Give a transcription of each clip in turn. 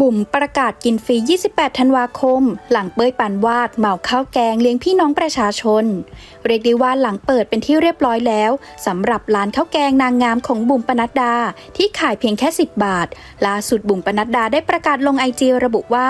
บุ๋มประกาศกินฟรี 28 ธันวาคม หลังเป้ยปันวาดเหมาข้าวแกงเลี้ยงพี่น้องประชาชน เรียกได้ว่าหลังเปิดเป็นที่เรียบร้อยแล้วสำหรับร้านข้าวแกงนางงามของบุ๋มปนัดดา ที่ขายเพียงแค่ 10 บาท ล่าสุดบุ๋มปนัดดาได้ประกาศลงไอจีระบุว่า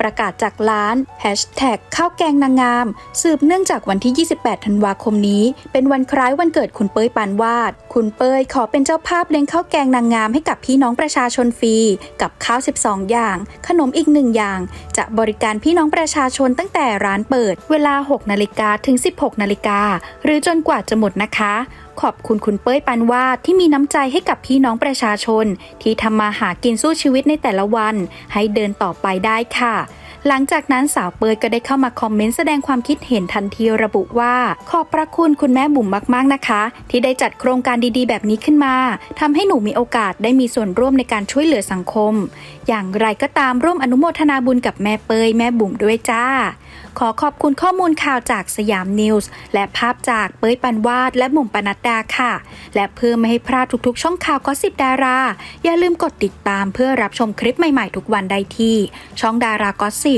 ประกาศจากร้านแฮชแท็กข้าวแกงนางงาม สืบเนื่องจากวันที่ 28 ธันวาคมนี้ เป็นวันคล้ายวันเกิดคุณเป้ยปานวาด คุณเป้ยขอเป็นเจ้าภาพเลี้ยงข้าวแกงนางงามให้กับพี่น้องประชาชนฟรีกับข้าว 12 อย่างขนมอีกหนึ่งอย่าง จะบริการพี่น้องประชาชนตั้งแต่ร้านเปิด เวลา 6 นาฬิกาถึง 16 นาฬิกา หรือจนกว่าจะหมดนะคะ ขอบคุณคุณเป้ยปันวาดที่มีน้ำใจให้กับพี่น้องประชาชน ที่ทำมาหากินสู้ชีวิตในแต่ละวัน ให้เดินต่อไปได้ค่ะ หลังจากนั้นสาวเปยก็ได้เข้ามาคอมเมนต์แสดงความคิดเห็นทันทีระบุว่า ขอบพระคุณคุณแม่บุ๋มมากๆนะคะ ที่ได้จัดโครงการดีๆ แบบนี้ขึ้นมาทำให้หนูมีโอกาสได้มีส่วนร่วมในการช่วยเหลือสังคม อย่างไรก็ตามร่วมอนุโมทนาบุญกับแม่เปยแม่บุ๋มด้วยจ้า ขอขอบคุณข้อมูลข่าวจากสยามนิวส์และภาพจากเปยปันวาดและบุ๋มปนัดดาค่ะ และเพื่อไม่ให้พลาดทุกๆ ช่องข่าวก็สิบดารา อย่าลืมกดติดตามเพื่อรับชมคลิปใหม่ๆ ทุกวันได้ที่ ช่องดาราก็สิบ